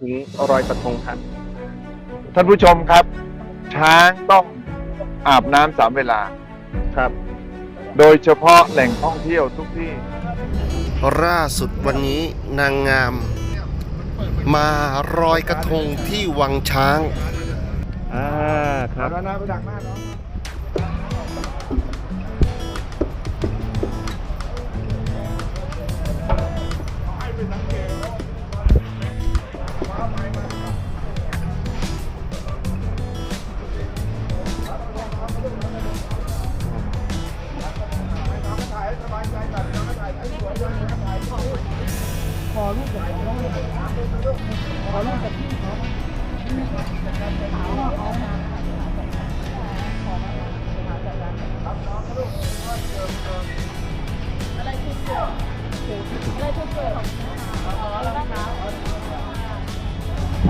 ถึงรอยกระทงครับท่านผู้ชมครับ ช้างต้องอาบน้ำสามเวลาครับ โดยเฉพาะแหล่งท่องเที่ยวทุกที่ล่าสุดวันนี้นางงาม มารอยกระทงที่วังช้าง อ่าครับ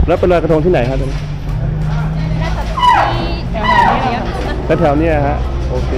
แล้วเป็นลอยกระทงที่ไหนครับตรงนี้ที่แถวๆนี้เยอะแถวๆเนี้ฮะ โอเค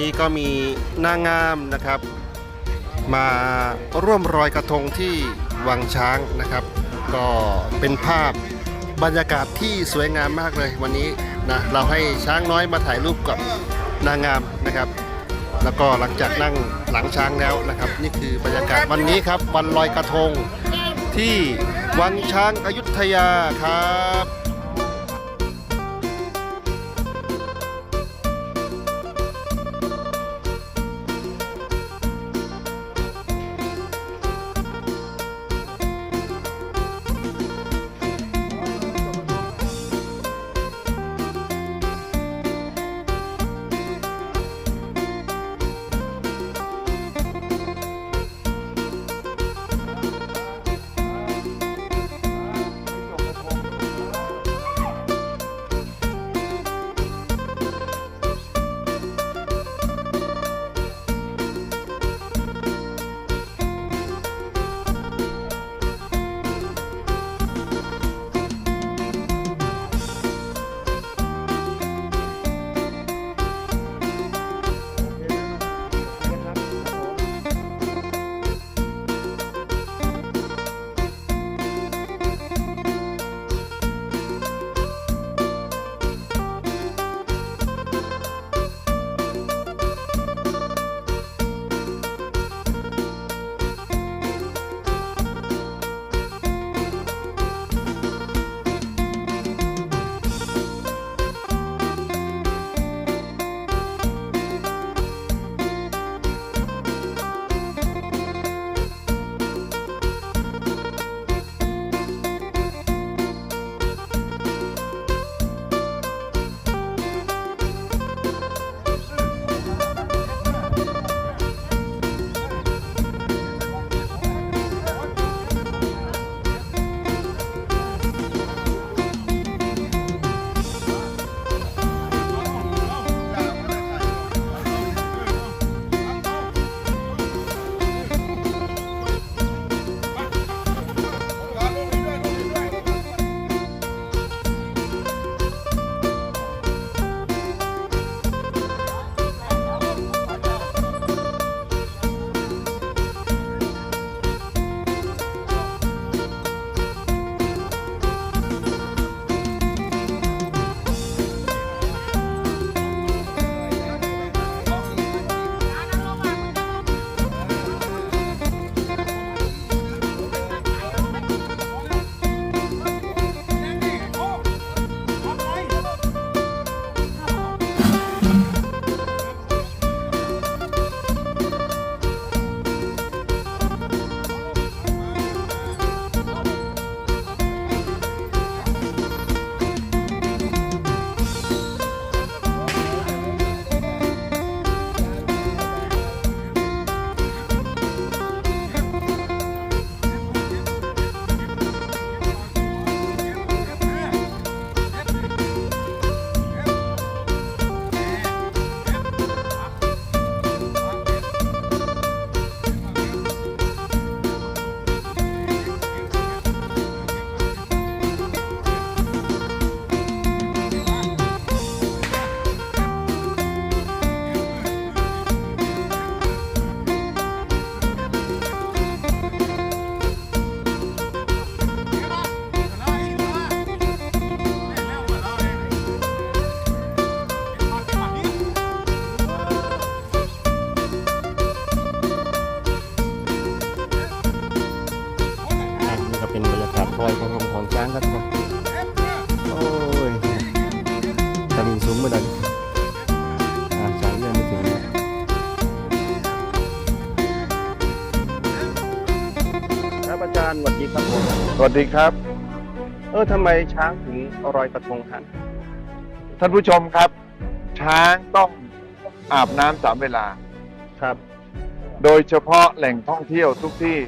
นี้ก็มีนางงามนะครับ มาร่วมรอยกระทงที่วังช้างนะครับ ก็เป็นภาพบรรยากาศที่สวยงามมากเลยวันนี้นะเราให้ช้างน้อยมาถ่ายรูปกับนางงามนะครับ แล้วก็หลังจากนั่งหลังช้างแล้วนะครับ นี่คือบรรยากาศวันนี้ครับวันลอยกระทงที่วังช้างอายุทยาครับาจารย์สวัสดีครับผมสวัสดีครับ เออทำไมช้างถึงรอยกระทงฮะท่านผู้ชมครับ ช้างต้องอาบน้ำสามเวลา ครับ โดยเฉพาะแหล่งท่องเที่ยวทุกที่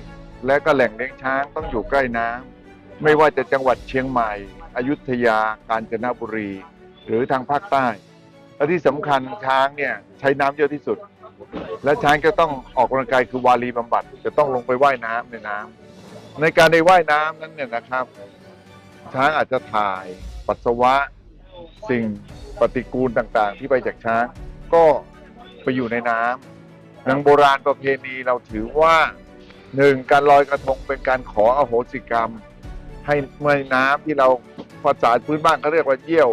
และก็แหล่งเลี้ยงช้างต้องอยู่ใกล้น้ำไม่ว่าจะจังหวัดเชียงใหม่ อยุธยา กาญจนบุรี หรือทางภาคใต้ และที่สำคัญช้างเนี่ยใช้น้ำเยอะที่สุด และช้างก็ต้องออกกำลังกายคือวารีบำบัด จะต้องลงไปว่ายน้ำในน้ำ ในการในว่ายน้ำนั้นเนี่ยนะครับ ช้างอาจจะถ่ายปัสสาวะ สิ่งปฏิกูลต่างๆ ที่ไปจากช้างก็ไปอยู่ในน้ำทางโบราณประเพณีเราถือว่าหนึ่งการลอยกระทงเป็นการขออโหสิกรรม ให้เมื่อน้ำที่เราภาษาพื้นบ้านเขาเรียกว่าเยี่ยว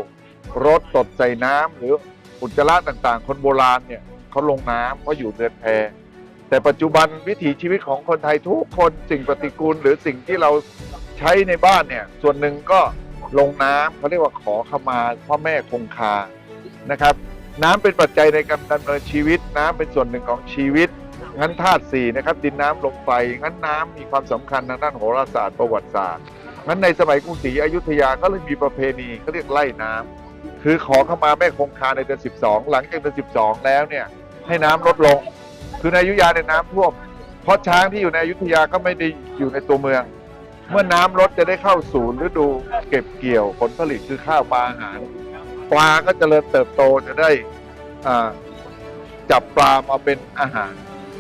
รถตดใส่น้ำหรืออุจจาระต่างๆ คนโบราณเนี่ยเขาลงน้ำเขาอยู่เรือนแพ แต่ปัจจุบันวิถีชีวิตของคนไทยทุกคนสิ่งปฏิกูล หรือสิ่งที่เราใช้ในบ้านเนี่ยส่วนหนึ่งก็ลงน้ำเขาเรียกว่าขอขมาพ่อแม่คงคานะครับ น้ำเป็นปัจจัยในการดำเนินชีวิต น้ำเป็นส่วนหนึ่งของชีวิต งั้นธาตุสี่นะครับดินน้ำลมไฟงั้นน้ำมีความสำคัญทางด้านโหราศาสตร์ประวัติศาสตร์งั้นในสมัยกรุงศรีอยุธยาก็เลยมีประเพณีเขาเรียกไล่น้ำคือขอเข้ามาแม่คงคาในเดือน12 หลังจากเดือน12 แล้วเนี่ยให้น้ำลดลง คือในอยุธยาในยน้ำท่วม เพราะช้างที่อยู่ในอยุธยาก็ไม่ได้อยู่ในตัวเมือง เมื่อน้ำลดจะได้เข้าสู่ฤดูเก็บเกี่ยวผลผลิตคือข้าวปลาอาหาร ปลาก็จเจริญเติบโตจะได้จับปลามาเป็นอาหาร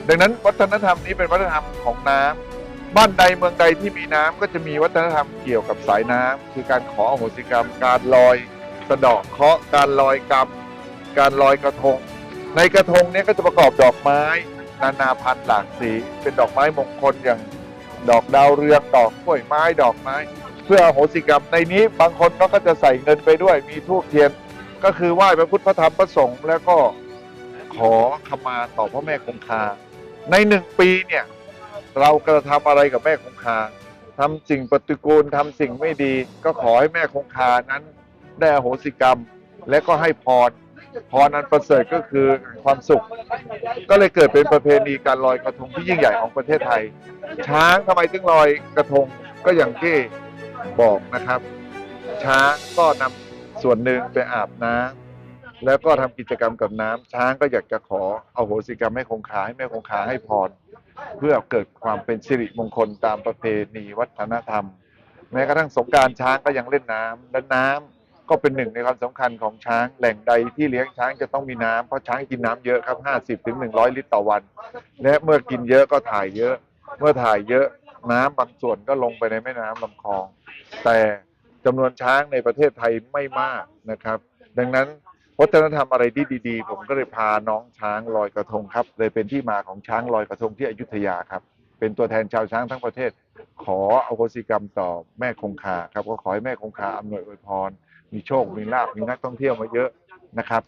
ดังนั้นวัฒนธรรมนี้เป็นวัฒนธรรมของน้ำบ้านใดเมืองใดที่มีน้ำก็จะมีวัฒนธรรมเกี่ยวกับสายน้ำคือการขออโหสิกรรม การลอย สะดาะเคาะการลอยกรรม การลอยกระทง ในกระทงเนี้ก็จะประกอบดอกไม้ นานาพันธุ์หลากสี เป็นดอกไม้มงคลอย่างดอกดาวเรืองดอกกล้วยไม้ดอกไม้ เพื่ออโหสิกรรมในนี้บางคนเขาก็จะใส่เงินไปด้วย มีทูบเทียน ก็คือไหว้พระพุทธพระธรรมพระสงฆ์แล้วก็ขอขมาต่อพ่อแม่คงคา ในหนึ่งปีเนี่ยเรากระทำอะไรกับแม่คงคาทำสิ่งปฏิกูลทำสิ่งไม่ดี ก็ขอให้แม่คงคานั้นได้อโหสิกรรม และก็ให้พร พรนั้นประเสริฐก็คือความสุข ก็เลยเกิดเป็นประเพณีการลอยกระทงที่ยิ่งใหญ่ของประเทศไทย ช้างทำไมถึงลอยกระทงก็อย่างที่บอกนะครับ ช้างก็นำส่วนหนึ่งไปอาบน้ำแล้วก็ทำกิจกรรมกับน้ำช้างก็อยากจะขอเอาโหสิกรรมให้คงคาให้แม่คงคาให้พร เพื่อเกิดความเป็นสิริมงคลตามประเพณีวัฒนธรรม แม้กระทั่งสงการช้างก็ยังเล่นน้ำและน้ำ ก็เป็นหนึ่งในความสำคัญของช้าง แหล่งใดที่เลี้ยงช้างจะต้องมีน้ำเพราะช้างกินน้ำเยอะครับ 50ถึง100 ลิตรต่อวัน และเมื่อกินเยอะก็ถ่ายเยอะ เมื่อถ่ายเยอะน้ำบางส่วนก็ลงไปในแม่น้ำลำคลอง แต่จำนวนช้างในประเทศไทยไม่มากนะครับ ดังนั้นวัฒนธรรมอะไรที่ดีๆ ผมก็เลยพาน้องช้างลอยกระทงครับ เลยเป็นที่มาของช้างลอยกระทงที่อยุธยาครับ เป็นตัวแทนชาวช้างทั้งประเทศ ขออโหสิกรรมต่อแม่คงคาครับก็ขอให้แม่คงคาอำนวยอวยพร มีโชค มีลาบมีนักท่องเที่ยวมาเยอะนะครับ